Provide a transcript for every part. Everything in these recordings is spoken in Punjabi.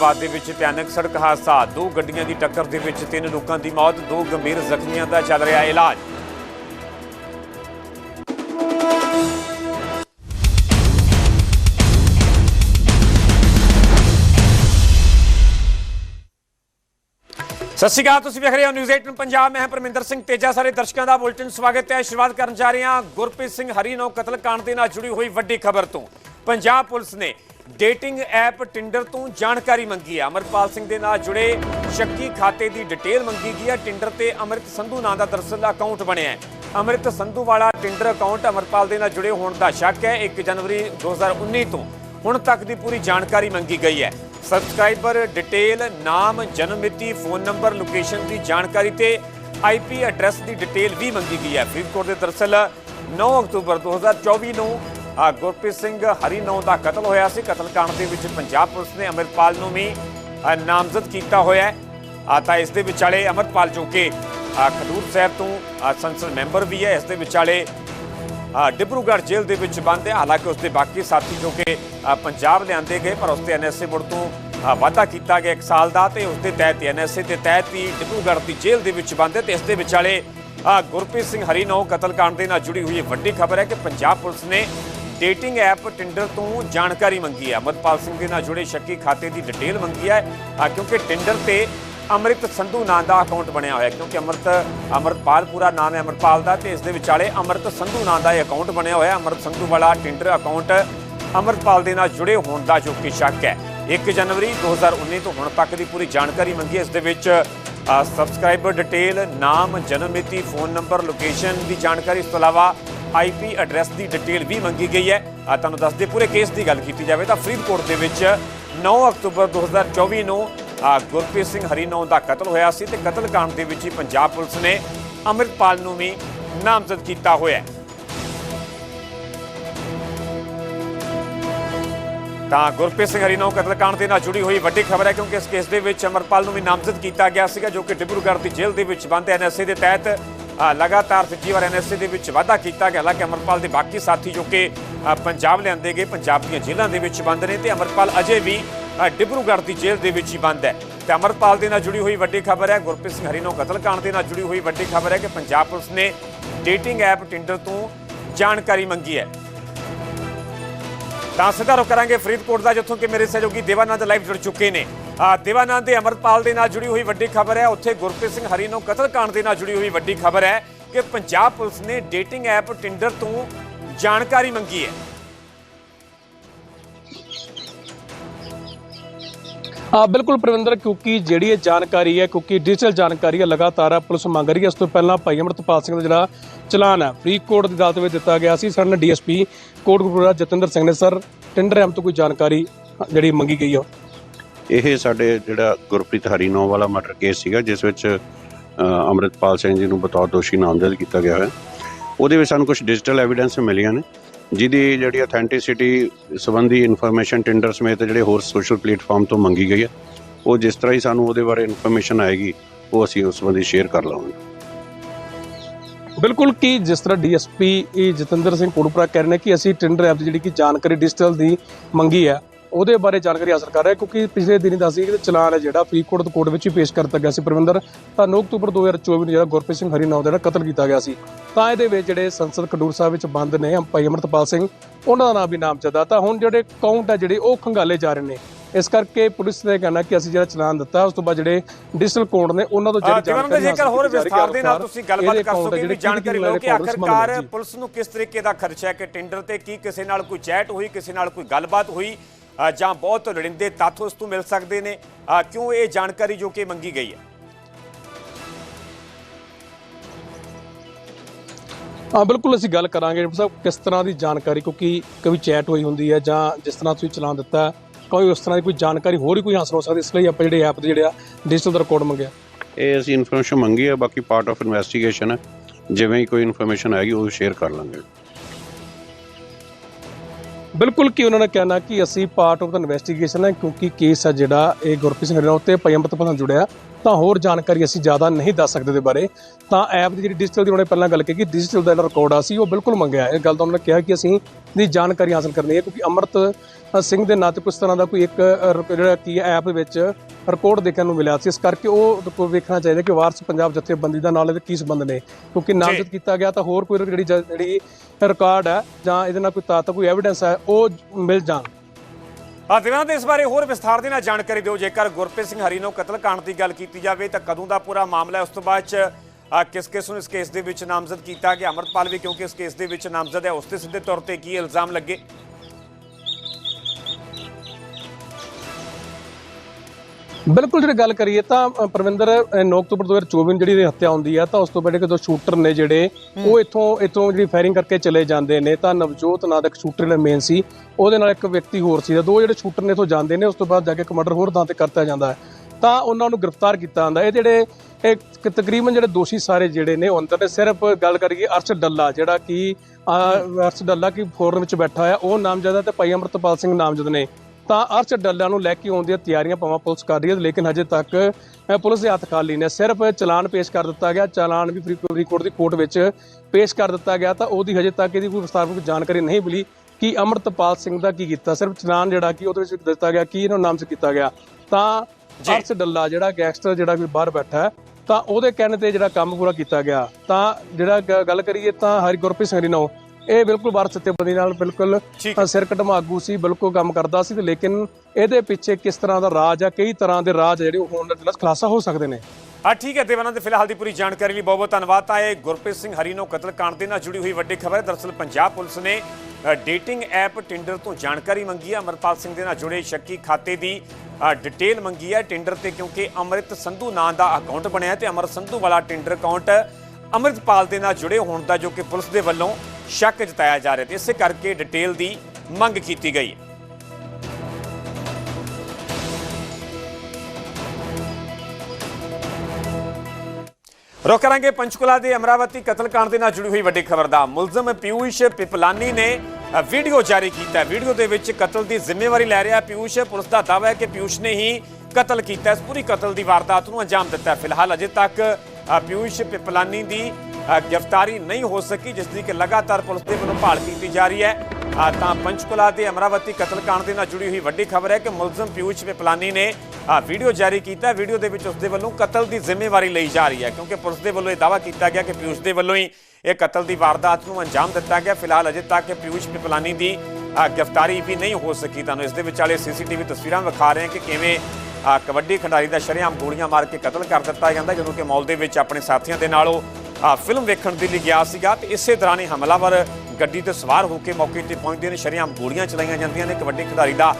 ਬਾਦ ਦੇ ਵਿੱਚ ਭਿਆਨਕ ਸੜਕ ਹਾਦਸਾ। ਦੋ ਗੱਡੀਆਂ ਦੀ ਟੱਕਰ ਦੇ ਵਿੱਚ ਤਿੰਨ ਲੋਕਾਂ ਦੀ ਮੌਤ, ਦੋ ਗੰਭੀਰ ਜ਼ਖਮੀਆਂ ਦਾ ਚੱਲ ਰਿਹਾ ਇਲਾਜ। ਸਤਿ ਸ਼੍ਰੀ ਅਕਾਲ, ਤੁਸੀਂ ਵੇਖ ਰਹੇ ਹੋ ਨਿਊਜ਼ 18 ਪੰਜਾਬ। ਮੈਂ ਹਾਂ ਪਰਮਿੰਦਰ ਸਿੰਘ ਤੇਜਾ। ਸਾਰੇ ਦਰਸ਼ਕਾਂ ਦਾ ਬੁਲਟਨ ਸਵਾਗਤ ਹੈ। ਸ਼ੁਰੂਆਤ ਕਰਨ ਜਾ ਰਹੇ ਹਾਂ ਗੁਰਪ੍ਰੀਤ ਸਿੰਘ ਹਰੀ ਨੂੰ ਕਤਲ ਕਾਂਡ ਦੇ ਨਾਲ ਜੁੜੀ ਹੋਈ ਵੱਡੀ ਖਬਰ ਤੋਂ। ਪੰਜਾਬ ਪੁਲਿਸ ਨੇ ਡੇਟਿੰਗ ਐਪ ਟਿੰਡਰ ਤੋਂ ਜਾਣਕਾਰੀ ਮੰਗੀ ਹੈ ਅਮਰਪਾਲ ਸਿੰਘ ਦੇ ਨਾਲ ਜੁੜੇ ਸ਼ੱਕੀ ਖਾਤੇ ਦੀ ਡਿਟੇਲ ਮੰਗੀ ਗਈ ਹੈ ਟਿੰਡਰ ਤੇ ਅਮਰਿਤ ਸੰਧੂ ਨਾਂ ਦਾ ਦਰਅਸਲ ਅਕਾਊਂਟ ਬਣਿਆ ਹੈ। ਅਮਰਿਤ ਸੰਧੂ ਵਾਲਾ ਟਿੰਡਰ ਅਕਾਊਂਟ ਅਮਰਪਾਲ ਦੇ ਨਾਲ ਜੁੜੇ ਹੋਣ ਦਾ ਸ਼ੱਕ ਹੈ। 1 ਜਨਵਰੀ 2019 ਤੋਂ ਹੁਣ ਤੱਕ ਦੀ ਪੂਰੀ ਜਾਣਕਾਰੀ ਮੰਗੀ ਗਈ ਹੈ। ਸਬਸਕ੍ਰਾਈਬਰ ਡਿਟੇਲ, ਨਾਮ, ਜਨਮ ਮਿਤੀ, ਫੋਨ ਨੰਬਰ, ਲੋਕੇਸ਼ਨ ਦੀ ਜਾਣਕਾਰੀ ਤੇ ਆਈਪੀ ਐਡਰੈਸ ਦੀ ਡਿਟੇਲ ਵੀ ਮੰਗੀ ਗਈ ਹੈ। ਫਰੀਦਕੋਟ ਦੇ ਦਰਅਸਲ 9 ਅਕਤੂਬਰ 2024 ਨੂੰ ਗੁਰਪ੍ਰੀਤ ਸਿੰਘ ਹਰੀ ਨੌ ਦਾ ਕਤਲ ਹੋਇਆ ਸੀ। ਕਤਲकांड ਦੇ ਵਿੱਚ ਪੰਜਾਬ ਪੁਲਿਸ ਨੇ ਅਮਰਪਾਲ ਨੂੰ ਵੀ ਨਾਮਜ਼ਦ ਕੀਤਾ ਹੋਇਆ ਆ ਤਾਂ ਇਸ ਦੇ ਵਿਚਾਲੇ ਅਮਰਪਾਲ ਜੋ ਕਿ ਖਡੂਰ ਸਾਹਿਬ ਤੋਂ ਸੰਸਦ ਮੈਂਬਰ ਵੀ ਹੈ। ਇਸ ਦੇ ਵਿਚਾਲੇ ਡਿਬਰੂਗੜ੍ਹ ਜੇਲ੍ਹ ਦੇ ਵਿੱਚ ਬੰਦ ਹੈ। ਹਾਲਾਂਕਿ ਉਸ ਦੇ ਬਾਕੀ ਸਾਥੀ ਜੋ ਕਿ ਪੰਜਾਬ ਲਿਆਂਦੇ ਗਏ, ਪਰ ਉਸ ਤੇ ਐਨਐਸਏ ਮੁੜ ਤੋਂ ਵਾਅਦਾ ਕੀਤਾ ਗਿਆ ਇੱਕ ਸਾਲ ਦਾ ਤੇ ਉਸ ਦੇ ਤਹਿਤ ਐਨਐਸਏ ਦੇ ਤਹਿਤ ਹੀ ਡਿਬਰੂਗੜ੍ਹ ਦੀ ਜੇਲ੍ਹ ਦੇ ਵਿੱਚ ਬੰਦ ਹੈ ਤੇ ਇਸ ਦੇ ਵਿਚਾਲੇ ਗੁਰਪ੍ਰੀਤ ਸਿੰਘ ਹਰੀਨੋ ਕਤਲकांड ਦੇ ਨਾਲ ਜੁੜੀ ਹੋਈ ਵੱਡੀ ਖਬਰ ਹੈ ਕਿ ਪੰਜਾਬ ਪੁਲਿਸ ਨੇ ਡੇਟਿੰਗ ਐਪ ਟਿੰਡਰ ਤੋਂ ਜਾਣਕਾਰੀ ਮੰਗੀ ਹੈ ਅਮਰਪਾਲ ਸਿੰਘ ਦੇ ਨਾਲ ਜੁੜੇ ਸ਼ੱਕੀ ਖਾਤੇ ਦੀ ਡਿਟੇਲ ਮੰਗੀ ਹੈ ਕਿਉਂਕਿ ਟਿੰਡਰ ਤੇ ਅੰਮ੍ਰਿਤ ਸੰਧੂ ਨਾਂ ਦਾ ਅਕਾਊਂਟ ਬਣਿਆ ਹੋਇਆ ਕਿਉਂਕਿ ਅੰਮ੍ਰਿਤ ਅਮਰਪਾਲ ਪੂਰਾ ਨਾਮ ਹੈ ਅਮਰਪਾਲ ਦਾ ਤੇ ਇਸ ਦੇ ਵਿਚਾਲੇ ਅੰਮ੍ਰਿਤ ਸੰਧੂ ਨਾਂ ਦਾ ਇਹ ਅਕਾਊਂਟ ਬਣਿਆ ਹੋਇਆ ਹੈ। ਅੰਮ੍ਰਿਤ ਸੰਧੂ ਵਾਲਾ ਟਿੰਡਰ ਅਕਾਊਂਟ ਅਮਰਪਾਲ ਦੇ ਨਾਲ ਜੁੜੇ ਹੋਣ ਦਾ ਜੋ ਕਿ ਸ਼ੱਕ ਹੈ। 1 ਜਨਵਰੀ 2019 ਤੋਂ ਹੁਣ ਤੱਕ ਦੀ ਪੂਰੀ ਜਾਣਕਾਰੀ ਮੰਗੀ ਇਸ ਦੇ ਵਿੱਚ ਸਬਸਕ੍ਰਾਈਬਰ ਡਿਟੇਲ ਨਾਮ, ਜਨਮ ਮਿਤੀ ਫੋਨ ਨੰਬਰ ਲੋਕੇਸ਼ਨ ਦੀ ਜਾਣਕਾਰੀ। ਇਸ ਤੋਂ ਇਲਾਵਾ ਆਈਪੀ ਐਡਰੈਸ ਦੀ ਡਿਟੇਲ ਵੀ ਮੰਗੀ ਗਈ ਹੈ। ਆ ਤੁਹਾਨੂੰ ਦੱਸਦੇ ਪੂਰੇ ਕੇਸ ਦੀ ਗੱਲ ਕੀਤੀ ਜਾਵੇ ਤਾਂ ਫਰੀਦਕੋਟ ਦੇ ਵਿੱਚ 9 ਅਕਤੂਬਰ 2024 ਨੂੰ ਗੁਰਪ੍ਰੀਤ ਸਿੰਘ ਹਰੀਨੌਂ ਦਾ ਕਤਲ ਹੋਇਆ ਸੀ ਤੇ ਕਤਲकांड ਦੇ ਵਿੱਚ ਹੀ ਪੰਜਾਬ ਪੁਲਿਸ ਨੇ ਅਮਰਿਤਪਾਲ ਨੂੰ ਵੀ ਨਾਮਜ਼ਦ ਕੀਤਾ ਹੋਇਆ ਤਾਂ ਗੁਰਪ੍ਰੀਤ ਸਿੰਘ ਹਰੀਨੌ ਕਾਂਡ ਦੇ ਨਾਲ ਜੁੜੀ ਹੋਈ ਵੱਡੀ ਖਬਰ ਹੈ ਕਿਉਂਕਿ ਇਸ ਕੇਸ ਦੇ ਵਿੱਚ ਅਮਰਪਾਲ ਨੂੰ ਵੀ ਨਾਮਜ਼ਦ ਕੀਤਾ ਗਿਆ ਸੀਗਾ, ਜੋ ਕਿ ਡਿਬਰੂਗੜ੍ਹ ਦੀ ਜੇਲ੍ਹ ਦੇ ਵਿੱਚ ਬੰਦ ਐਨਐਸਏ ਦੇ ਤਹਿਤ ਲਗਾਤਾਰ ਤੀਜੀ ਵਾਰ ਐਨਐਸਏ ਦੇ ਵਿੱਚ ਵਾਧਾ ਕੀਤਾ ਗਿਆ। ਹਾਲਾਂਕਿ ਅਮਰਪਾਲ ਦੇ ਬਾਕੀ ਸਾਥੀ ਜੋ ਕਿ ਪੰਜਾਬ ਲਿਆਂਦੇ ਗਏ, ਪੰਜਾਬ ਦੀਆਂ ਜੇਲ੍ਹਾਂ ਦੇ ਵਿੱਚ ਬੰਦ ਨੇ ਤੇ ਅਮਰਪਾਲ ਅਜੇ ਵੀ ਡਿਬਰੂਗੜ੍ਹ ਦੀ ਜੇਲ੍ਹ ਦੇ ਵਿੱਚ ਹੀ ਬੰਦ ਹੈ। ਤੇ ਅਮਰਪਾਲ ਦੇ ਨਾਲ ਜੁੜੀ ਹੋਈ ਵੱਡੀ ਖਬਰ ਹੈ, ਗੁਰਪ੍ਰੀਤ ਸਿੰਘ ਹਰੀਨੋ ਕਤਲ ਕਾਂਡ ਦੇ ਨਾਲ ਜੁੜੀ ਹੋਈ ਵੱਡੀ ਖਬਰ ਹੈ ਕਿ ਪੰਜਾਬ ਪੁਲਿਸ ਨੇ ਡੇਟਿੰਗ ਐਪ ਟਿੰਡਰ ਤੋਂ ਜਾਣਕਾਰੀ ਮੰਗੀ ਹੈ। ਤਾਂ ਸਿੱਧਾ ਰੁਕ ਕਰਾਂਗੇ ਫਰੀਦਕੋਟ ਦਾ, ਜਿੱਥੋਂ ਕਿ ਮੇਰੇ ਸਹਿਯੋਗੀ ਦੇਵਾਨੰਦ ਲਾਈਵ ਜੁੜ ਚੁੱਕੇ ਨੇ। ਦੇਵਾਨੰਦ ਦੇ ਅਮਰਪਾਲ ਦੇ ਨਾਲ ਜੁੜੀ ਹੋਈ ਵੱਡੀ ਖਬਰ ਹੈ। ਉੱਥੇ ਗੁਰਪ੍ਰੀਤ ਸਿੰਘ ਹਰੀ ਨੂੰ ਕਤਲ ਕਾਂਡ ਦੇ ਨਾਲ ਜੁੜੀ ਹੋਈ ਵੱਡੀ ਖਬਰ ਹੈ ਕਿ ਪੰਜਾਬ ਪੁਲਿਸ ਨੇ ਡੇਟਿੰਗ ਐਪ ਟਿੰਡਰ ਤੋਂ ਜਾਣਕਾਰੀ ਮੰਗੀ ਹੈ। ਆ, ਬਿਲਕੁਲ ਪ੍ਰਵਿੰਦਰ, ਕਿਉਂਕਿ ਜਿਹੜੀ ਇਹ ਜਾਣਕਾਰੀ ਹੈ, ਕਿਉਂਕਿ ਡਿਜੀਟਲ ਜਾਣਕਾਰੀ ਹੈ, ਲਗਾਤਾਰ ਪੁਲਿਸ ਮੰਗ ਰਹੀ ਹੈ। ਇਸ ਤੋਂ ਪਹਿਲਾਂ ਭਾਈ ਅਮਰਤਪਾਲ ਸਿੰਘ ਦਾ ਜਿਹੜਾ ਚਲਾਨ ਹੈ, ਫਰੀਦਕੋਟ ਦੀ ਅਦਾਲਤ ਵਿੱਚ ਦਿੱਤਾ ਗਿਆ ਸੀ। ਸਾਡੇ ਡੀਐਸਪੀ ਕੋਟਕਪੂਰਾ ਜਤਿੰਦਰ ਸਿੰਘ ਨੇ, ਸਰ, ਟੈਂਡਰ ਐਮ ਤੋਂ ਕੋਈ ਜਾਣਕਾਰੀ ਜਿਹੜੀ ਮੰਗੀ ਗਈ ਹੈ? ਇਹ ਸਾਡੇ ਜਿਹੜਾ ਗੁਰਪ੍ਰੀਤ ਹਰੀਨੋ ਵਾਲਾ ਮਰਡਰ ਕੇਸ ਸੀਗਾ ਜਿਸ ਵਿੱਚ ਅ, ਅੰਮ੍ਰਿਤਪਾਲ ਸਿੰਘ ਜੀ ਨੂੰ ਬਤੌਰ ਦੋਸ਼ੀ ਨਾਮਜ਼ਦ ਕੀਤਾ ਗਿਆ ਹੈ ਉਹਦੇ ਵਿੱਚ ਸਾਨੂੰ ਕੁਝ ਡਿਜੀਟਲ ਐਵੀਡੈਂਸ ਮਿਲੀਆਂ ਨੇ ਜਿਹਦੀ ਜਿਹੜੀ ਅਥੈਂਟਿਸਿਟੀ ਸੰਬੰਧੀ ਇਨਫੋਰਮੇਸ਼ਨ ਟੈਂਡਰ ਸਮੇਤ ਜਿਹੜੇ ਹੋਰ ਸੋਸ਼ਲ ਪਲੇਟਫਾਰਮ ਤੋਂ ਮੰਗੀ ਗਈ ਹੈ। ਉਹ ਜਿਸ ਤਰ੍ਹਾਂ ਹੀ ਸਾਨੂੰ ਉਹਦੇ ਬਾਰੇ ਇਨਫੋਰਮੇਸ਼ਨ ਆਏਗੀ ਉਹ ਅਸੀਂ ਉਸ ਸੰਬੰਧੀ ਸ਼ੇਅਰ ਕਰ ਲਵਾਂਗੇ। ਬਿਲਕੁਲ ਕਿ ਜਿਸ ਤਰ੍ਹਾਂ ਡੀਐਸਪੀ ਇਹ ਜਤਿੰਦਰ ਸਿੰਘ ਕੋਟਕਪੂਰਾ ਕਹਿ ਰਹੇ ਨੇ ਕਿ ਅਸੀਂ ਟੈਂਡਰ ਐਪ ਦੀ ਜਿਹੜੀ ਕਿ ਜਾਣਕਾਰੀ ਡਿਜੀਟਲ ਦੀ ਮੰਗੀ ਹੈ ਉਹਦੇ ਬਾਰੇ ਜਾਣਕਾਰੀ ਹਾਸਲ ਕਰ ਰਹੇ ਕਿਉਂਕਿ ਪਿਛਲੇ ਦਿਨੀ ਦੱਸੀ ਕਿ ਚਲਾਨ ਹੈ ਜਿਹੜਾ ਫਰੀਦਕੋਟ ਦੇ ਕੋਰਟ ਵਿੱਚ ਹੀ ਪੇਸ਼ ਕਰ ਦਿੱਤਾ ਗਿਆ ਸੀ ਪ੍ਰਵਿੰਦਰ ਤਾਂ 9 ਅਕਤੂਬਰ 2024 ਨੂੰ ਜਿਹੜਾ ਗੁਰਪ੍ਰੀਤ ਸਿੰਘ ਹਰੀਨੌ ਦਾ ਜਿਹੜਾ ਕਤਲ ਕੀਤਾ ਗਿਆ ਸੀ ਤਾਂ ਇਹਦੇ ਵਿੱਚ ਜਿਹੜੇ ਸੰਸਦ ਖਡੂਰ ਸਾਹਿਬ ਵਿੱਚ ਬੰਦ ਨੇ ਭਾਈ ਅਮਰਤਪਾਲ ਸਿੰਘ ਉਹਨਾਂ ਦਾ ਨਾਮ ਵੀ ਨਾਮਜ਼ਦ ਆ ਤਾਂ ਹੁਣ ਜਿਹੜੇ ਕਾਊਂਟ ਹੈ ਜਿਹੜੇ ਉਹ ਖੰਗਾਲੇ ਜਾ ਰਹੇ ਨੇ। ਇਸ ਕਰਕੇ ਪੁਲਿਸ ਨੇ ਕਹਿਣਾ ਕਿ ਅਸੀਂ ਜਿਹੜਾ ਚਲਾਨ ਦਿੱਤਾ ਉਸ ਤੋਂ ਬਾਅਦ ਜਿਹੜੇ ਡਿਜੀਟਲ ਕੋਡ ਨੇ ਉਹਨਾਂ ਤੋਂ ਜਿਹੜੀ ਜਾਣਕਾਰੀ ਜੇਕਰ ਹੋਰ ਵਿਸਥਾਰ ਦੇ ਨਾਲ ਤੁਸੀਂ ਗੱਲਬਾਤ ਕਰ ਸਕੋਗੇ ਵੀ ਜਾਣਕਾਰੀ ਲਓ ਕਿ ਆਖਰਕਾਰ। ਪੁਲਿਸ ਨੂੰ ਕਿਸ ਤਰੀਕੇ ਦਾ ਖਰਚਾ ਹੈ ਕਿ ਟੈਂਡਰ ਤੇ ਕੀ ਕਿਸੇ ਨਾਲ ਕੋਈ ਚੈਟ ਹੋਈ ਕਿਸੇ ਨਾਲ ਕੋਈ ਗੱਲਬਾਤ ਹੋਈ ਜਾਂ ਬਹੁਤ ਲੋੜੀਂਦੇ ਤੱਥ ਉਸ ਤੋਂ ਮਿਲ ਸਕਦੇ ਨੇ। ਕਿਉਂ ਇਹ ਜਾਣਕਾਰੀ ਜੋ ਕਿ ਮੰਗੀ ਗਈ ਹੈ? ਹਾਂ ਬਿਲਕੁਲ ਅਸੀਂ ਗੱਲ ਕਰਾਂਗੇ ਡਾਕਟਰ ਸਾਹਿਬ ਕਿਸ ਤਰ੍ਹਾਂ ਦੀ ਜਾਣਕਾਰੀ ਕਿਉਂਕਿ ਕभी ਚੈਟ ਹੋਈ ਹੁੰਦੀ ਹੈ ਜਾਂ ਜਿਸ ਤਰ੍ਹਾਂ ਤੁਸੀਂ ਚਲਾਨ ਦਿੱਤਾ ਕੋਈ ਉਸ ਤਰ੍ਹਾਂ ਦੀ ਕੋਈ ਜਾਣਕਾਰੀ ਹੋਰ ਹੀ ਕੋਈ ਹਾਸਲ ਹੋ ਸਕਦੀ ਇਸ ਲਈ ਆਪਾਂ ਜਿਹੜੇ ਐਪ ਦੇ ਜਿਹੜੇ ਆ ਡਿਜੀਟਲ ਦਾ ਰਿਕਾਰਡ ਮੰਗਿਆ ਇਹ ਅਸੀਂ ਇਨਫੋਰਮੇਸ਼ਨ ਮੰਗੀ ਹੈ ਬਾਕੀ ਪਾਰਟ ਆਫ ਇਨਵੈਸਟੀਗੇਸ਼ਨ ਹੈ। ਜਿਵੇਂ ਹੀ ਕੋਈ ਇਨਫੋਰਮੇਸ਼ਨ ਆਏਗੀ ਉਹ ਸ਼ੇਅਰ ਕਰ ਲਾਂਗੇ। ਬਿਲਕੁਲ ਕਿ ਉਹਨਾਂ ਨੇ ਕਹਿਣਾ ਕਿ ਅਸੀਂ ਪਾਰਟ ਆਫ ਦਾ ਇਨਵੈਸਟੀਗੇਸ਼ਨ ਹੈ ਕਿਉਂਕਿ ਕੇਸ ਹੈ ਜਿਹੜਾ ਇਹ ਗੁਰਪ੍ਰੀਤ ਸਿੰਘ ਹਰਿਆਣਾ ਉੱਤੇ ਭਾਈ ਅੰਮ੍ਰਿਤਪਾਲ ਨਾਲ ਜੁੜਿਆ। ਤਾਂ ਹੋਰ ਜਾਣਕਾਰੀ ਅਸੀਂ ਜ਼ਿਆਦਾ ਨਹੀਂ ਦੱਸ ਸਕਦੇ ਦੇ ਬਾਰੇ। ਤਾਂ ਐਪ ਦੀ ਜਿਹੜੀ ਡਿਜੀਟਲ ਦੀ ਉਹਨੇ ਪਹਿਲਾਂ ਗੱਲ ਕੀਤੀ ਡਿਜੀਟਲ ਦਾ ਜਿਹੜਾ ਰਿਕਾਰਡ ਆ ਸੀ ਉਹ ਬਿਲਕੁਲ ਮੰਗਿਆ। ਇਹ ਗੱਲ ਤਾਂ ਉਹਨਾਂ ਨੇ ਕਿਹਾ ਕਿ ਅਸੀਂ ਦੀ ਜਾਣਕਾਰੀ ਹਾਸਲ ਕਰਨੀ ਹੈ ਕਿਉਂਕਿ ਅਮਰਤ ਸਿੰਘ ਦੇ ਨਾਂ ਤੇ ਕੁਝ ਤਰ੍ਹਾਂ ਦਾ ਕੋਈ ਇੱਕ ਜਿਹੜਾ ਕੀ ਐਪ ਵਿੱਚ ਰਿਕਾਰਡ ਦੇਖਣ ਨੂੰ ਮਿਲਿਆ ਸੀ। ਇਸ ਕਰਕੇ ਉਹ ਵੇਖਣਾ ਚਾਹੀਦਾ ਕਿ ਵਾਰਸ ਪੰਜਾਬ ਜਥੇਬੰਦੀ ਦਾ ਨਾਲ ਇਹਦੇ ਕੀ ਸੰਬੰਧ ਨੇ। ਕਿਉਂਕਿ ਨਾਮਜ਼ਦ ਕੀਤਾ ਗਿਆ ਤਾਂ ਹੋਰ ਕੋਈ ਜਿਹੜੀ ਜਿਹੜੀ ਰਿਕਾਰਡ ਹੈ ਜਾਂ ਇਹਦੇ ਨਾਲ ਕੋਈ ਤਾਤਾ ਕੋਈ ਐਵੀਡੈਂਸ ਹੈ ਉਹ ਮਿਲ ਜਾਣ। ਦਿਨਾਂ ਦੇ ਇਸ ਬਾਰੇ ਹੋਰ ਵਿਸਥਾਰ ਦੇ ਨਾਲ ਜਾਣਕਾਰੀ ਦਿਓ। ਜੇਕਰ ਗੁਰਪ੍ਰੀਤ ਸਿੰਘ ਹਰੀ ਨੂੰ ਕਤਲ ਕਾਂਡ ਦੀ ਗੱਲ ਕੀਤੀ ਜਾਵੇ, ਤਾਂ ਕਦੋਂ ਦਾ ਪੂਰਾ ਮਾਮਲਾ ਹੈ? ਉਸ ਤੋਂ ਬਾਅਦ ਚ ਕਿਸ ਕਿਸ ਨੂੰ ਇਸ ਕੇਸ ਦੇ ਵਿੱਚ ਨਾਮਜ਼ਦ ਕੀਤਾ ਗਿਆ? ਅਮਰਪਾਲ ਵੀ ਕਿਉਂਕਿ ਇਸ ਕੇਸ ਦੇ ਵਿੱਚ ਨਾਮਜ਼ਦ ਹੈ, ਉਸ ਤੇ ਸਿੱਧੇ ਤੌਰ ਤੇ ਕੀ ਇਲਜ਼ਾਮ ਲੱਗੇ? ਬਿਲਕੁਲ ਜਿਹੜੀ ਗੱਲ ਕਰੀਏ ਤਾਂ ਪਰਵਿੰਦਰ ਅ, 9 ਅਕਤੂਬਰ 2024 ਨੂੰ ਜਿਹੜੀ ਹੱਤਿਆ ਹੁੰਦੀ ਹੈ ਤਾਂ ਉਸ ਤੋਂ ਪਹਿਲੇ ਕਿ ਦੋ ਸ਼ੂਟਰ ਨੇ ਜਿਹੜੇ ਉਹ ਇੱਥੋਂ ਇੱਥੋਂ ਜਿਹੜੀ ਫਾਇਰਿੰਗ ਕਰਕੇ ਚਲੇ ਜਾਂਦੇ ਨੇ ਤਾਂ ਨਵਜੋਤ ਨਾਂ ਦਾ ਇੱਕ ਸ਼ੂਟਰ ਜਿਹੜਾ ਮੇਨ ਸੀ ਉਹਦੇ ਨਾਲ ਇੱਕ ਵਿਅਕਤੀ ਹੋਰ ਸੀ ਦੋ ਜਿਹੜੇ ਸ਼ੂਟਰ ਨੇ ਇੱਥੋਂ ਜਾਂਦੇ ਨੇ ਉਸ ਤੋਂ ਬਾਅਦ ਜਾ ਕੇ ਕਮਾਂਡਰ ਹੋਰ ਥਾਂ ਤੇ ਕਰਤਾ ਜਾਂਦਾ ਹੈ। ਤਾਂ ਉਹਨਾਂ ਨੂੰ ਗ੍ਰਿਫਤਾਰ ਕੀਤਾ ਜਾਂਦਾ। ਇਹ ਜਿਹੜੇ ਇਹ ਕ- ਤਕਰੀਬਨ ਜਿਹੜੇ ਦੋਸ਼ੀ ਸਾਰੇ ਜਿਹੜੇ ਨੇ ਉਹ ਅੰਦਰ ਨੇ। ਸਿਰਫ ਗੱਲ ਕਰੀਏ ਅਰਸ਼ ਡੱਲਾ ਜਿਹੜਾ ਕਿ ਅਰਸ਼ ਡੱਲਾ ਕੀ ਫੋਰਨ ਵਿੱਚ ਬੈਠਾ ਹੋਇਆ ਉਹ ਨਾਮਜ਼ਦ ਹੈ ਤੇ ਭਾਈ ਅਮਰਤਪਾਲ ਸਿੰਘ ਨਾਮਜ਼ਦ ਨੇ। ਤਾਂ ਅਰਸ਼ ਡੱਲਾ ਨੂੰ ਲੈ ਕੇ ਆਉਣ ਦੀਆਂ ਤਿਆਰੀਆਂ ਭਾਵੇਂ ਪੁਲਿਸ ਕਰ ਰਹੀ ਹੈ ਲੇਕਿਨ ਹਜੇ ਤੱਕ ਪੁਲਿਸ ਦੇ ਹੱਥ ਖਾਲੀ ਨੇ। ਸਿਰਫ ਚਲਾਨ ਪੇਸ਼ ਕਰ ਦਿੱਤਾ ਗਿਆ। ਚਲਾਨ ਵੀ ਫਰੀਦਕੋਟ ਦੀ ਕੋਰਟ ਵਿੱਚ ਪੇਸ਼ ਕਰ ਦਿੱਤਾ ਗਿਆ ਤਾਂ ਉਹਦੀ ਹਜੇ ਤੱਕ ਇਹਦੀ ਕੋਈ ਵਿਸਥਾਰਪੂਰਵਕ ਜਾਣਕਾਰੀ ਨਹੀਂ ਮਿਲੀ ਕਿ ਅਮਰਤਪਾਲ ਸਿੰਘ ਦਾ ਕੀ ਕੀਤਾ। ਸਿਰਫ ਚਲਾਨ ਜਿਹੜਾ ਕਿ ਉਹਦੇ ਵਿੱਚ ਦਿੱਤਾ ਗਿਆ ਕੀ ਇਹਨੂੰ ਨਾਮਜ਼ਦ ਕੀਤਾ ਗਿਆ। ਤਾਂ ਜੀ। ਅਰਸ਼ ਡੱਲਾ ਜਿਹੜਾ ਗੈਂਗਸਟਰ ਜਿਹੜਾ ਕੋਈ ਬਾਹਰ ਬੈਠਾ ਹੈ ਤਾਂ ਉਹਦੇ ਕਹਿਣ ਤੇ ਜਿਹੜਾ ਕੰਮ ਪੂਰਾ ਕੀਤਾ ਗਿਆ। ਤਾਂ ਜਿਹੜਾ ਗੱਲ ਕਰੀਏ ਤਾਂ ਹਰੀ ਗੁਰਪ੍ਰੀਤ ਸਿੰਘ ਰਿਨੋ ਇਹ ਬਿਲਕੁਲ ਬਾਰ ਸੱਤੇਬੰਦੀ ਨਾਲ ਬਿਲਕੁਲ ਸਿਰ ਕਟਮ ਆਗੂ ਸੀ ਬਿਲਕੁਲ ਕੰਮ ਕਰਦਾ ਸੀ ਤੇ ਲੇਕਿਨ ਇਹਦੇ ਪਿੱਛੇ ਕਿਸ ਤਰ੍ਹਾਂ ਦਾ ਰਾਜ ਆ ਕਈ ਤਰ੍ਹਾਂ ਦੇ ਰਾਜ ਜਿਹੜੇ ਉਹ ਹੋਣ ਦਾ ਖੁਲਾਸਾ ਹੋ ਸਕਦੇ ਨੇ। ਆ ਠੀਕ ਹੈ ਦੇਵਾਨੰਦ ਦੇ ਫਿਲਹਾਲ ਦੀ ਪੂਰੀ ਜਾਣਕਾਰੀ ਲਈ ਬਹੁਤ ਬਹੁਤ ਧੰਨਵਾਦ। ਤਾਂ ਇਹ ਗੁਰਪ੍ਰੀਤ ਸਿੰਘ ਹਰੀ ਨੂੰ ਕਤਲ ਕਾਂਡ ਦੇ ਨਾਲ ਜੁੜੀ ਹੋਈ ਵੱਡੀ ਖਬਰ ਹੈ। ਦਰਅਸਲ ਪੰਜਾਬ ਪੁਲਿਸ ਨੇ ਡੇਟਿੰਗ ਐਪ ਟਿੰਡਰ ਤੋਂ ਜਾਣਕਾਰੀ ਮੰਗੀ ਹੈ। ਅਮਰਪਾਲ ਸਿੰਘ ਦੇ ਨਾਲ ਜੁੜੇ ਸ਼ੱਕੀ ਖਾਤੇ ਦੀ ਡਿਟੇਲ ਮੰਗੀ ਹੈ ਟਿੰਡਰ ਤੇ ਕਿਉਂਕਿ ਅਮਰਿਤ ਸੰਧੂ ਨਾਂ ਦਾ ਅਕਾਊਂਟ ਬਣਿਆ ਤੇ ਅਮਰ ਸੰਧੂ ਵਾਲਾ ਟਿੰਡਰ ਅਕਾਊਂਟ ਅਮਰਿਤਪਾਲ ਦੇ ਨਾਲ ਜੁੜੇ ਹੋਣ ਦਾ ਜੋ ਕਿ ਪੁਲਿਸ ਦੇ ਵੱਲੋਂ ਸ਼ੱਕ ਜਤਾਇਆ ਜਾ ਰਿਹਾ ਤੇ ਇਸੇ ਕਰਕੇ ਡਿਟੇਲ ਦੀ ਮੰਗ ਕੀਤੀ ਗਈ। ਹੈ ਰੁਕ ਕਰਾਂਗੇ ਪੰਚਕੁਲਾ ਦੇ ਅਮਰਾਵਤੀ ਕਤਲकांड ਦੇ ਨਾਲ ਜੁੜੀ ਹੋਈ ਵੱਡੀ ਖਬਰ ਦਾ। ਮੁਲਜ਼ਮ ਪਿਊਸ਼ ਪਿਪਲਾਨੀ ਨੇ ਵੀਡੀਓ ਜਾਰੀ ਕੀਤਾ। ਵੀਡੀਓ ਦੇ ਵਿੱਚ ਕਤਲ ਦੀ ਜ਼ਿੰਮੇਵਾਰੀ ਲੈ ਰਿਹਾ ਪਿਊਸ਼। ਪੁਲਿਸ ਦਾ ਦਾਅਵਾ ਹੈ ਕਿ ਪਿਊਸ਼ ਨੇ ਹੀ ਕਤਲ ਕੀਤਾ। ਇਸ ਪੂਰੀ ਕਤਲ ਦੀ ਵਾਰਦਾਤ ਨੂੰ ਅੰਜਾਮ ਦਿੱਤਾ। ਫਿਲਹਾਲ ਅਜੇ ਤੱਕ ਪਿਊਸ਼ ਪਿਪਲਾਨੀ ਦੀ ਗ੍ਰਿਫਤਾਰੀ ਨਹੀਂ ਹੋ ਸਕੀ, ਜਿਸ ਦੀ ਕਿ ਲਗਾਤਾਰ ਪੁਲਿਸ ਦੇ ਵੱਲੋਂ ਭਾਲ ਕੀਤੀ ਜਾ ਰਹੀ ਹੈ। ਤਾਂ ਪੰਚਕੁਲਾ ਦੇ ਅਮਰਾਵਤੀ ਕਤਲकांड ਦੇ ਨਾਲ ਜੁੜੀ ਹੋਈ ਵੱਡੀ ਖਬਰ ਹੈ ਕਿ ਮੁਲਜ਼ਮ ਪਿਊਸ਼ ਪਿਪਲਾਨੀ ਨੇ ਵੀਡੀਓ ਜਾਰੀ ਕੀਤਾ। ਵੀਡੀਓ ਦੇ ਵਿੱਚ ਉਸ ਦੇ ਵੱਲੋਂ ਕਤਲ ਦੀ ਜ਼ਿੰਮੇਵਾਰੀ ਲਈ ਜਾ ਰਹੀ ਹੈ, ਕਿਉਂਕਿ ਪੁਲਿਸ ਦੇ ਵੱਲੋਂ ਇਹ ਦਾਅਵਾ ਕੀਤਾ ਗਿਆ ਕਿ ਪਿਊਸ਼ ਦੇ ਵੱਲੋਂ ਹੀ ਇਹ ਕਤਲ ਦੀ ਵਾਰਦਾਤ ਨੂੰ ਅੰਜਾਮ ਦਿੱਤਾ ਗਿਆ। ਫਿਲਹਾਲ ਅਜੇ ਤੱਕ ਪਿਊਸ਼ ਪਿਪਲਾਨੀ ਦੀ ਗ੍ਰਿਫਤਾਰੀ ਵੀ ਨਹੀਂ ਹੋ ਸਕੀ। ਤੁਹਾਨੂੰ ਇਸ ਦੇ ਵਿਚਾਲੇ ਸੀਸੀਟੀਵੀ ਤਸਵੀਰਾਂ ਵਿਖਾ ਰਹੇ ਹਾਂ ਕਿ ਕਿਵੇਂ ਕਬੱਡੀ ਖਿਡਾਰੀ ਦਾ ਸ਼ਰੇਆਮ ਗੋਲੀਆਂ ਮਾਰ ਕੇ ਕਤਲ ਕਰ ਦਿੱਤਾ ਜਾਂਦਾ, ਜਦੋਂ ਕਿ ਮੌਲ ਦੇ ਵਿੱਚ ਆਪਣੇ ਸਾਥੀਆਂ ਦੇ ਨਾਲ ਉਹ ਫਿਲਮ ਵੇਖਣ ਦੇ ਲਈ ਗਿਆ ਸੀਗਾ ਤੇ ਇਸੇ ਦੌਰਾਨ ਇਹ ਹਮਲਾਵਰ ਗੱਡੀ ਤੇ ਸਵਾਰ ਹੋ ਕੇ ਮੌਕੇ ਤੇ ਪਹੁੰਚਦੇ ਨੇ। ਸ਼ਰੇਆਮ ਗੋਲੀਆਂ ਚਲਾਈਆਂ ਜਾਂਦੀਆਂ ਨੇ। ਕਬੱਡੀ ਖਿਡਾਰੀ ਦਾ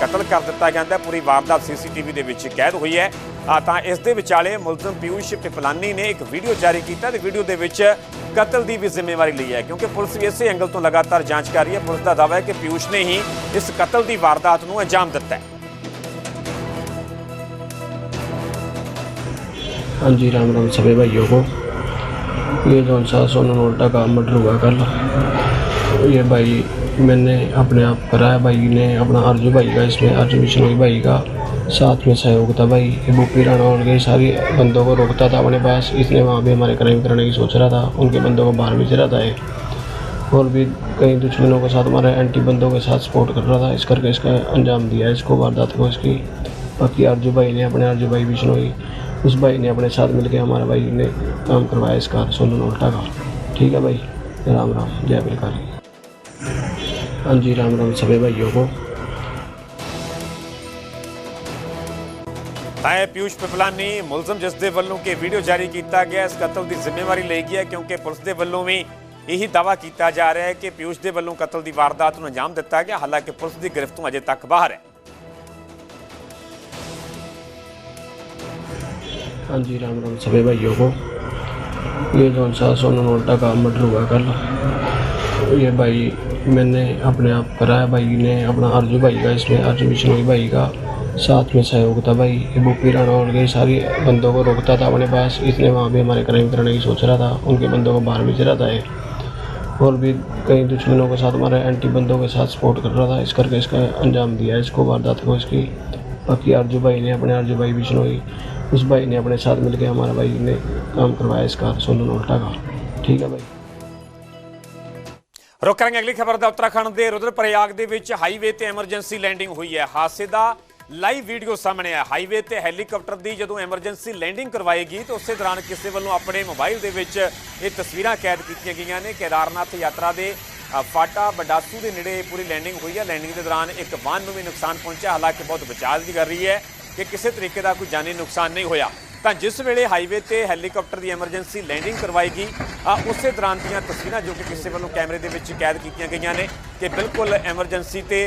ਕਤਲ ਕਰ ਦਿੱਤਾ ਜਾਂਦਾ ਪੂਰੀ ਵਾਰਦਾਤ ਸੀਸੀਟੀਵੀ ਦੇ ਵਿੱਚ ਕੈਦ ਹੋਈ ਹੈ। ਤਾਂ ਇਸ ਦੇ ਵਿਚਾਲੇ ਮੁਲਜ਼ਮ ਪਿਊਸ਼ ਪਿਪਲਾਨੀ ਨੇ ਇੱਕ ਵੀਡੀਓ ਜਾਰੀ ਕੀਤਾ ਤੇ ਵੀਡੀਓ ਦੇ ਵਿੱਚ ਕਤਲ ਦੀ ਵੀ ਜ਼ਿੰਮੇਵਾਰੀ ਲਈ ਹੈ, ਕਿਉਂਕਿ ਪੁਲਿਸ ਵੀ ਇਸੇ ਐਂਗਲ ਤੋਂ ਲਗਾਤਾਰ ਜਾਂਚ ਕਰ ਰਹੀ ਹੈ। ਪੁਲਿਸ ਦਾ ਦਾਅਵਾ ਹੈ ਕਿ ਪਿਊਸ਼ ਨੇ ਹੀ ਇਸ ਕਤਲ ਦੀ ਵਾਰਦਾਤ ਨੂੰ ਅੰਜਾਮ ਦਿੱਤਾ ਹੈ। ਹਾਂਜੀ, ਰਾਮ ਰਾਮ ਸਭੇ ਭਾਈਓ ਕੋ। ये जौन सा सोनू नोल्टा का मर्डर हुआ कल ये भाई मैंने अपने आप कराया भाई ने, अपना अर्जु भाई का, इसमें अर्जु बिश्नोई भाई का साथ में सहयोग था भाई। ये बुप्पी राणा और कई सारी बंदों को रोकता था अपने पास। इसने वहाँ भी हमारे क्राइम करने की सोच रहा था। उनके बंदों को बाहर भेज रहा था और भी कई दुश्मनों के साथ हमारे एंटी बंदों के साथ सपोर्ट कर रहा था। इस करके इसका अंजाम दिया, इसको वारदात को इसकी। बाकी अर्जु भाई ने अपने अर्जु भाई बिश्नोई उस भाई ने अपने साथ मिलके हमारा भाई ने काम करवाया इसका सोनू नोल्टा का ठीक है भाई राम राम जय बिलकारी हाँ जी राम राम सभी भाइयों को ਤਾਂ ਇਹ ਪਿਊਸ਼ ਪਿਪਲਾਨੀ ਮੁਲਜ਼ਮ ਜਿਸ ਦੇ ਵੱਲੋਂ ਕਿ ਵੀਡੀਓ ਜਾਰੀ ਕੀਤਾ ਗਿਆ ਇਸ ਕਤਲ ਦੀ ਜ਼ਿੰਮੇਵਾਰੀ ਲਈ ਗਿਆ ਕਿਉਂਕਿ ਪੁਲਿਸ ਦੇ ਵੱਲੋਂ ਵੀ ਇਹੀ ਦਾਅਵਾ ਕੀਤਾ ਜਾ ਰਿਹਾ ਹੈ ਕਿ ਪਿਊਸ਼ ਦੇ ਵੱਲੋਂ ਕਤਲ ਦੀ ਵਾਰਦਾਤ ਨੂੰ ਅੰਜਾਮ ਦਿੱਤਾ ਗਿਆ ਹਾਲਾਂਕਿ ਪੁਲਿਸ ਦੀ ਗ੍ਰਿਫਤ ਤੋਂ ਅਜੇ ਤੱਕ ਬਾਹਰ ਹੈ हाँ जी राम राम, सभी भाइयों को। ये जौन सा सोनू नोल्टा का मर्डर हुआ कल। ये भाई, मैंने अपने आप कराया भाई, ने अपना अर्जु भाई का, इसमें अर्जु बिश्नोई भाई का साथ में सहयोग था भाई। ये बुप्पी राणा और कई सारी बंदों को रोकता था अपने पास। इसने वहाँ भी हमारे क्राइम करने की सोच रहा था। उनके बंदों को बाहर भेज रहा था ये। और भी कई दुश्मनों के साथ, हमारे एंटी बंदों के साथ सपोर्ट कर रहा था। इस करके इसका अंजाम दिया, इसको वारदात को इसकी। बाकी अर्जु भाई ने, अपने अर्जु भाई बिश्नोई उस भाई ने अपने साथ मिलकर हमारा भाई ने काम करवाया इसका सोनू नोल्टा का ठीक है भाई ਰੁਕ ਕਰਾਂਗੇ ਅਗਲੀ ਖਬਰ ਦਾ ਉੱਤਰਾਖੰਡ ਦੇ ਰੁਦਰਪ੍ਰਯਾਗ ਦੇ ਵਿੱਚ ਹਾਈਵੇ ਤੇ ਐਮਰਜੈਂਸੀ ਲੈਂਡਿੰਗ ਹੋਈ ਹੈ ਹਾਦਸੇ ਦਾ ਲਾਈਵ ਵੀਡੀਓ ਸਾਹਮਣੇ ਆ ਹਾਈਵੇ ਤੇ ਹੈਲੀਕਾਪਟਰ ਦੀ ਜਦੋਂ ਐਮਰਜੈਂਸੀ ਲੈਂਡਿੰਗ ਕਰਵਾਏਗੀ ਤਾਂ ਉਸੇ ਦੌਰਾਨ ਕਿਸੇ ਵੱਲੋਂ ਆਪਣੇ ਮੋਬਾਈਲ ਦੇ ਵਿੱਚ ਇਹ ਤਸਵੀਰਾਂ ਕੈਦ ਕੀਤੀਆਂ ਗਈਆਂ ਨੇ ਕੇਦਾਰਨਾਥ ਯਾਤਰਾ ਦੇ ਅ, ਫਾਟਾ ਬਡਾਸੂ ਦੇ ਨੇੜੇ ਇਹ ਪੂਰੀ ਲੈਂਡਿੰਗ ਹੋਈ ਹੈ ਲੈਂਡਿੰਗ ਦੇ ਦੌਰਾਨ ਇੱਕ ਵਾਹਨ ਨੂੰ ਵੀ ਨੁਕਸਾਨ ਪਹੁੰਚਿਆ ਹਾਲਾਂਕਿ ਬਹੁਤ ਬਚਾਅ ਦੀ ਕਰ ਰਹੀ ਹੈ ਕਿ ਕਿਸੇ ਤਰੀਕੇ ਦਾ ਕੋਈ ਜਾਨੀ ਨੁਕਸਾਨ ਨਹੀਂ ਹੋਇਆ। ਤਾਂ ਜਿਸ ਵੇਲੇ ਹਾਈਵੇ ਤੇ ਹੈਲੀਕਾਪਟਰ ਦੀ ਐਮਰਜੈਂਸੀ ਲੈਂਡਿੰਗ ਕਰਵਾਈ ਗਈ ਉਸੇ ਦੌਰਾਨ ਦੀਆਂ ਤਸਵੀਰਾਂ ਜੋ ਕਿ ਕਿਸੇ ਵੱਲੋਂ ਕੈਮਰੇ ਦੇ ਵਿੱਚ ਕੈਦ ਕੀਤੀਆਂ ਗਈਆਂ ਨੇ ਕਿ ਬਿਲਕੁਲ ਐਮਰਜੈਂਸੀ ਤੇ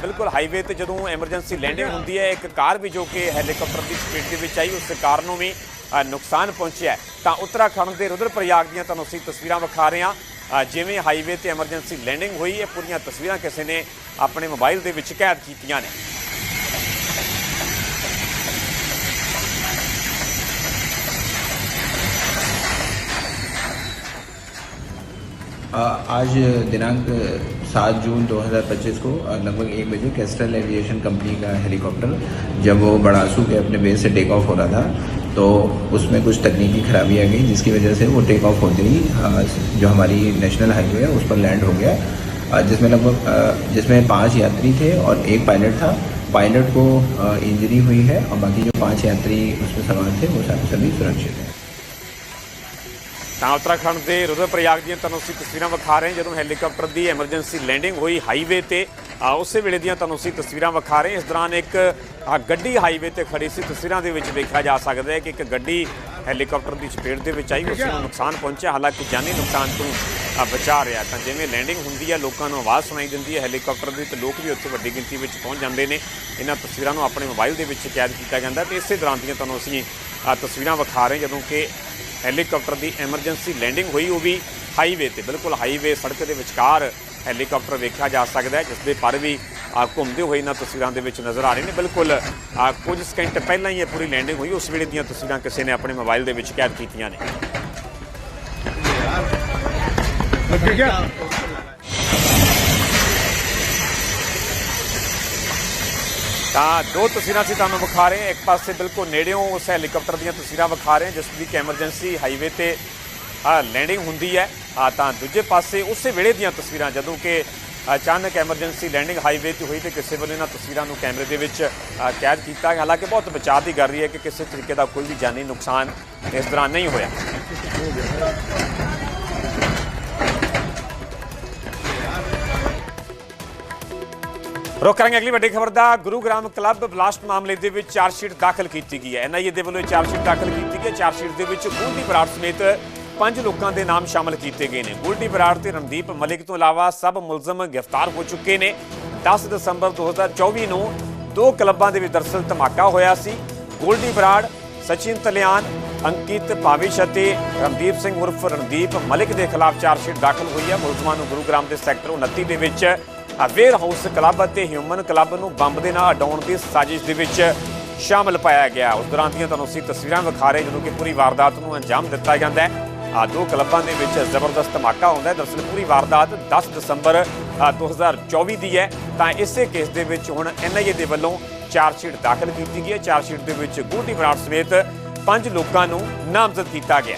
ਬਿਲਕੁਲ ਹਾਈਵੇ ਤੇ ਜਦੋਂ ਐਮਰਜੈਂਸੀ ਲੈਂਡਿੰਗ ਹੁੰਦੀ ਹੈ, ਇੱਕ ਕਾਰ ਵੀ ਜੋ ਕਿ ਹੈਲੀਕਾਪਟਰ ਦੀ ਸਪੀਡ ਦੇ ਵਿੱਚ ਆਈ, ਉਸ ਕਾਰ ਨੂੰ ਵੀ ਨੁਕਸਾਨ ਪਹੁੰਚਿਆ ਤਾਂ ਉੱਤਰਾਖੰਡ ਦੇ ਰੁਦਰਪ੍ਰਯਾਗ ਦੀਆਂ ਤੁਹਾਨੂੰ ਅਸੀਂ ਤਸਵੀਰਾਂ ਵਿਖਾ ਰਹੇ ਹਾਂ। ਜਿਵੇਂ ਹਾਈਵੇ ਤੇ ਐਮਰਜੈਂਸੀ ਲੈਂਡਿੰਗ ਹੋਈ, ਇਹ ਪੂਰੀਆਂ ਤਸਵੀਰਾਂ ਕਿਸੇ ਨੇ ਆਪਣੇ ਮੋਬਾਈਲ ਦੇ ਵਿੱਚ ਕੈਦ ਕੀਤੀਆਂ ਨੇ। आज दिनांक 7 जून 2025 को लगभग एक बजे कैस्ट्रल एविएशन कंपनी का हेलीकॉप्टर जब वो बड़ासू के अपने बेस से टेक ऑफ़ हो रहा था तो उसमें कुछ तकनीकी खराबी आ गई, जिसकी वजह से वो टेक ऑफ़ होते ही जो हमारी नेशनल हाईवे है, उस पर लैंड हो गया। जिसमें लगभग जिसमें पाँच यात्री थे और एक पायलट था। पायलट को इंजरी हुई है और बाकी जो पाँच यात्री उसमें सवार थे, वो सभी सुरक्षित हैं। ਤਾਂ ਉੱਤਰਾਖੰਡ ਦੇ ਰੁਦਰਪ੍ਰਯਾਗ ਦੀਆਂ ਤੁਹਾਨੂੰ ਅਸੀਂ ਤਸਵੀਰਾਂ ਵਿਖਾ ਰਹੇ ਹਾਂ। ਜਦੋਂ ਹੈਲੀਕਾਪਟਰ ਦੀ ਐਮਰਜੈਂਸੀ ਲੈਂਡਿੰਗ ਹੋਈ ਹਾਈਵੇ ਤੇ ਉਸੇ ਵੇਲੇ ਦੀਆਂ ਤੁਹਾਨੂੰ ਅਸੀਂ ਤਸਵੀਰਾਂ ਵਿਖਾ ਰਹੇ ਹਾਂ। ਇਸ ਦੌਰਾਨ ਇੱਕ ਗੱਡੀ ਹਾਈਵੇ ਤੇ ਖੜੀ ਸੀ। ਤਸਵੀਰਾਂ ਦੇ ਵਿੱਚ ਵੇਖਿਆ ਜਾ ਸਕਦਾ ਹੈ ਕਿ ਇੱਕ ਗੱਡੀ ਹੈਲੀਕਾਪਟਰ ਦੀ ਚਪੇਟ ਦੇ ਵਿੱਚ ਆਈ। ਉਸ ਨੂੰ ਨੁਕਸਾਨ ਪਹੁੰਚਿਆ। ਹਾਲਾਂਕਿ ਜਾਨੀ ਨੁਕਸਾਨ ਤੋਂ ਬਚਾ ਰਿਹਾ ਤਾਂ ਜਿਵੇਂ ਲੈਂਡਿੰਗ ਹੁੰਦੀ ਹੈ, ਲੋਕਾਂ ਨੂੰ ਆਵਾਜ਼ ਸੁਣਾਈ ਦਿੰਦੀ ਹੈ। ਹੈਲੀਕਾਪਟਰ ਦੀ ਤੇ ਲੋਕ ਵੀ ਉੱਥੇ ਵੱਡੀ ਗਿਣਤੀ ਵਿੱਚ ਪਹੁੰਚ ਜਾਂਦੇ ਨੇ। ਇਹਨਾਂ ਤਸਵੀਰਾਂ ਨੂੰ ਆਪਣੇ ਮੋਬਾਈਲ ਦੇ ਵਿੱਚ ਕੈਦ ਕੀਤਾ ਜਾਂਦਾ ਤੇ ਇਸੇ ਦੌਰਾਨ ਦੀਆਂ ਤੁਹਾਨੂੰ ਅਸੀਂ ਤਸਵੀਰਾਂ ਵਿਖਾ ਰਹੇ ਜਦੋਂ ਕਿ ਹੈਲੀਕਾਪਟਰ ਦੀ ਐਮਰਜੈਂਸੀ ਲੈਂਡਿੰਗ ਹੋਈ, ਉਹ ਵੀ ਹਾਈਵੇ ਤੇ। ਬਿਲਕੁਲ ਹਾਈਵੇ, ਸੜਕ ਦੇ ਵਿਚਕਾਰ ਹੈਲੀਕਾਪਟਰ ਵੇਖਿਆ ਜਾ ਸਕਦਾ ਹੈ, ਜਿਸ ਦੇ ਪਰ ਵੀ ਘੁੰਮਦੇ ਹੋਏ ਇਹਨਾਂ ਤਸਵੀਰਾਂ ਦੇ ਵਿੱਚ ਨਜ਼ਰ ਆ ਰਹੇ ਨੇ। ਬਿਲਕੁਲ ਕੁਝ ਸਕਿੰਟ ਪਹਿਲਾਂ ਹੀ ਇਹ ਪੂਰੀ ਲੈਂਡਿੰਗ ਹੋਈ, ਉਸ ਵੇਲੇ ਦੀਆਂ ਤਸਵੀਰਾਂ ਕਿਸੇ ਨੇ ਆਪਣੇ ਮੋਬਾਈਲ ਦੇ ਵਿੱਚ ਕੈਦ ਕੀਤੀਆਂ ਨੇ। ਤਾਂ ਦੋ ਤਸਵੀਰਾਂ ਸੀ ਤੁਹਾਨੂੰ ਵਿਖਾ ਰਹੇ ਹਾਂ। ਇੱਕ ਪਾਸੇ ਬਿਲਕੁਲ ਨੇੜਿਓਂ ਉਸ ਹੈਲੀਕਾਪਟਰ ਦੀਆਂ ਤਸਵੀਰਾਂ ਵਿਖਾ ਰਹੇ ਹਾਂ, ਜਿਸ ਦੀ ਕਿ ਐਮਰਜੈਂਸੀ ਹਾਈਵੇ ਤੇ ਲੈਂਡਿੰਗ ਹੁੰਦੀ ਹੈ। ਤਾਂ ਦੂਜੇ ਪਾਸੇ ਉਸੇ ਵੇਲੇ ਦੀਆਂ ਤਸਵੀਰਾਂ, ਜਦੋਂ ਕਿ ਅਚਾਨਕ ਐਮਰਜੈਂਸੀ ਲੈਂਡਿੰਗ ਹਾਈਵੇ ਤੇ ਹੋਈ ਤੇ ਕਿਸੇ ਵੱਲੋਂ ਇਹਨਾਂ ਤਸਵੀਰਾਂ ਨੂੰ ਕੈਮਰੇ ਦੇ ਵਿੱਚ ਕੈਦ ਕੀਤਾ ਹਾਲਾਂਕਿ ਬਹੁਤ ਬਚਾਅ ਦੀ ਕਰ ਰਹੀ ਹੈ ਕਿ ਕਿਸੇ ਤਰੀਕੇ ਦਾ ਕੋਈ ਵੀ ਜਾਨੀ ਨੁਕਸਾਨ ਇਸ ਦੌਰਾਨ ਨਹੀਂ ਹੋਇਆ। ਰੁਕ ਕਰਾਂਗੇ ਅਗਲੀ ਵੱਡੀ ਖਬਰ ਦਾ। ਗੁਰੂਗ੍ਰਾਮ ਕਲੱਬ ਬਲਾਸਟ ਮਾਮਲੇ ਦੇ ਵਿੱਚ ਚਾਰਜ ਸ਼ੀਟ ਦਾਖਲ ਕੀਤੀ ਗਈ ਹੈ। ਐਨਆਈਏ ਦੇ ਵੱਲੋਂ ਇਹ ਚਾਰਜ ਸ਼ੀਟ ਦਾਖਲ ਕੀਤੀ ਗਈ ਹੈ। ਚਾਰਜ ਸ਼ੀਟ ਦੇ ਵਿੱਚ ਗੋਲਡੀ ਬਰਾੜ ਸਮੇਤ ਪੰਜ ਲੋਕਾਂ ਦੇ ਨਾਮ ਸ਼ਾਮਲ ਕੀਤੇ ਗਏ ਨੇ। ਗੋਲਡੀ ਬਰਾੜ ਤੇ ਰਣਦੀਪ ਮਲਿਕ ਤੋਂ ਇਲਾਵਾ ਸਭ ਮੁਲਜ਼ਮ ਗ੍ਰਿਫਤਾਰ ਹੋ ਚੁੱਕੇ ਨੇ। 10 ਦਸੰਬਰ 2024 ਨੂੰ ਦੋ ਕਲੱਬਾਂ ਦੇ ਵਿੱਚ ਦਰਸਲ ਧਮਾਕਾ ਹੋਇਆ ਸੀ। ਗੋਲਡੀ ਬਰਾੜ, ਸਚਿਨ ਤਲਿਆਨ ਅੰਕਿਤ ਭਾਵਿਸ਼ ਅਤੇ ਰਣਦੀਪ ਸਿੰਘ ਉਰਫ ਰਣਦੀਪ ਮਲਿਕ ਦੇ ਖਿਲਾਫ ਚਾਰਜਸ਼ੀਟ ਦਾਖਲ ਹੋਈ ਹੈ। ਮੁਲਜ਼ਮਾਂ ਨੂੰ ਗੁਰੂਗ੍ਰਾਮ ਦੇ ਸੈਕਟਰ 29 ਦੇ ਵਿੱਚ ਵੇਅਰ ਹਾਊਸ ਕਲੱਬ ਅਤੇ ਹਿਊਮਨ ਕਲੱਬ ਨੂੰ ਬੰਬ ਦੇ ਨਾਲ ਅਡਾਉਣ ਦੀ ਸਾਜ਼ਿਸ਼ ਦੇ ਵਿੱਚ ਸ਼ਾਮਲ ਪਾਇਆ ਗਿਆ। ਉਸ ਦੌਰਾਨ ਦੀਆਂ ਤੁਹਾਨੂੰ ਅਸੀਂ ਤਸਵੀਰਾਂ ਵਿਖਾ ਰਹੇ ਜਦੋਂ ਕਿ ਪੂਰੀ ਵਾਰਦਾਤ ਨੂੰ ਅੰਜਾਮ ਦਿੱਤਾ ਜਾਂਦਾ ਹੈ। ਆ ਦੋ ਕਲੱਬਾਂ ਦੇ ਵਿੱਚ ਜ਼ਬਰਦਸਤ ਧਮਾਕਾ ਹੁੰਦਾ ਹੈ। ਦਰਅਸਲ ਪੂਰੀ ਵਾਰਦਾਤ 10 ਦਸੰਬਰ ਅ, 2024 ਦੀ ਹੈ। ਤਾਂ ਇਸੇ ਕੇਸ ਦੇ ਵਿੱਚ ਹੁਣ ਐਨਆਈਏ ਦੇ ਵੱਲੋਂ ਚਾਰਜ ਸ਼ੀਟ ਦਾਖਲ ਕੀਤੀ ਗਈ ਹੈ। ਚਾਰਜ ਸ਼ੀਟ ਦੇ ਵਿੱਚ ਗੋਲਡੀ ਬਰਾੜ ਸਮੇਤ ਪੰਜ ਲੋਕਾਂ ਨੂੰ ਨਾਮਜ਼ਦ ਕੀਤਾ ਗਿਆ।